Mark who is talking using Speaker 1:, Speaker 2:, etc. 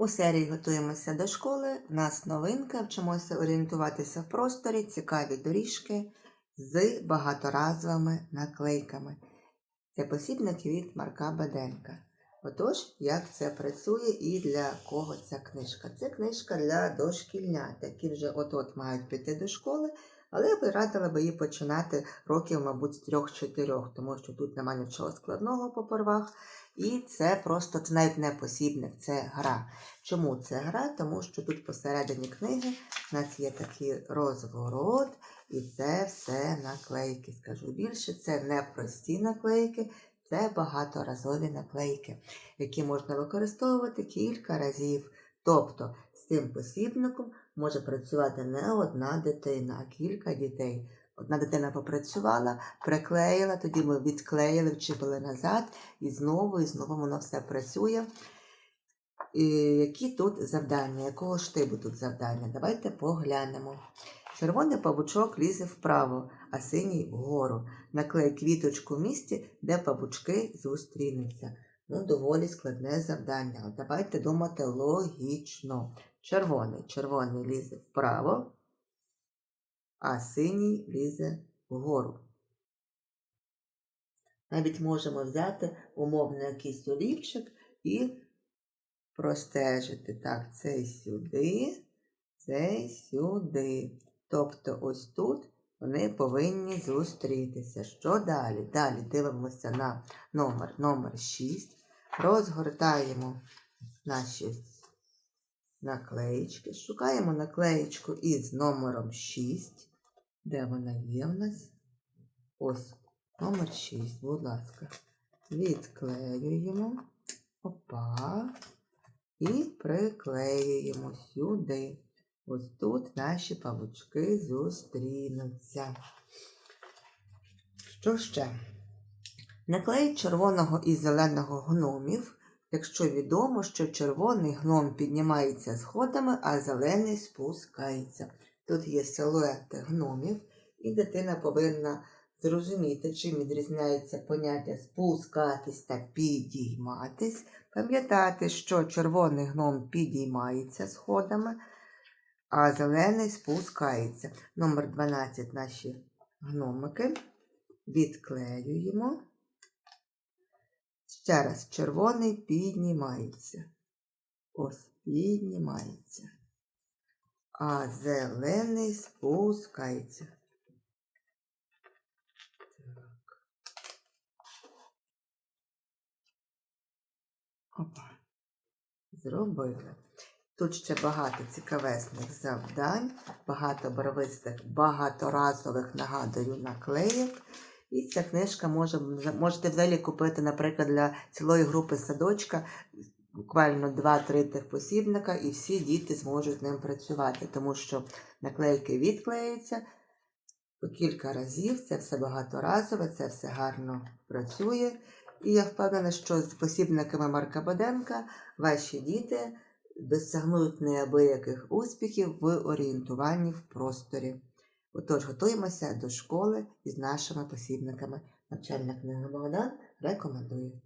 Speaker 1: У серії готуємося до школи. У нас новинка, вчимося орієнтуватися в просторі, цікаві доріжки з багаторазовими наклейками. Це посібник від Марка Баденка. Отож, як це працює і для кого ця книжка? Це книжка для дошкільнят, які вже от-от мають піти до школи, але я би радила би її починати років, мабуть, з трьох-чотирьох, тому що тут немає нічого складного по первах. І це просто це навіть не посібник, це гра. Чому це гра? Тому що тут посередині книги у нас є такий розворот, і це все наклейки. Скажу більше, це не прості наклейки, це багаторазові наклейки, які можна використовувати кілька разів. Тобто з цим посібником може працювати не одна дитина, а кілька дітей. Одна дитина попрацювала, приклеїла, тоді ми відклеїли, вчепили назад, і знову, і знову воно все працює. І які тут завдання? Якого штибу тут завдання? Давайте поглянемо. Червоний павучок лізе вправо, а синій вгору. Наклей квіточку в місці, де павучки зустрінуться. Ну, доволі складне завдання. Давайте думати логічно. Червоний, червоний лізе вправо, а синій лізе вгору. Навіть можемо взяти умовно якийсь олівчик і простежити. Так, цей сюди, цей сюди. Тобто ось тут вони повинні зустрітися. Що далі? Далі дивимося на номер, номер 6. Розгортаємо наші наклеїчки. Шукаємо наклеїчку із номером 6. Де вона є в нас? Ось номер 6, будь ласка. Відклеюємо. Опа. І приклеюємо сюди. Ось тут наші павучки зустрінуться. Що ще? Наклей червоного і зеленого гномів, якщо відомо, що червоний гном піднімається сходами, а зелений спускається. Тут є силуети гномів, і дитина повинна зрозуміти, чим відрізняється поняття спускатись та підійматись, пам'ятати, що червоний гном підіймається сходами, а зелений спускається. Номер 12 наші гномики. Відклеюємо. Ще раз, червоний піднімається. Ось, піднімається. А зелений спускається. Так. Опа. Зробили. Тут ще багато цікавесних завдань, багато барвистих, багаторазових, нагадую, наклеїк. І ця книжка може, можете взагалі купити, наприклад, для цілої групи садочка буквально 2-3 тих посібника, і всі діти зможуть з ним працювати, тому що наклейки відклеюються по кілька разів, це все багаторазове, це все гарно працює. І я впевнена, що з посібниками Марка Боденка ваші діти досягнуть неабияких успіхів в орієнтуванні в просторі. Отож, готуємося до школи із нашими посібниками. Навчальна книга Богдан рекомендує.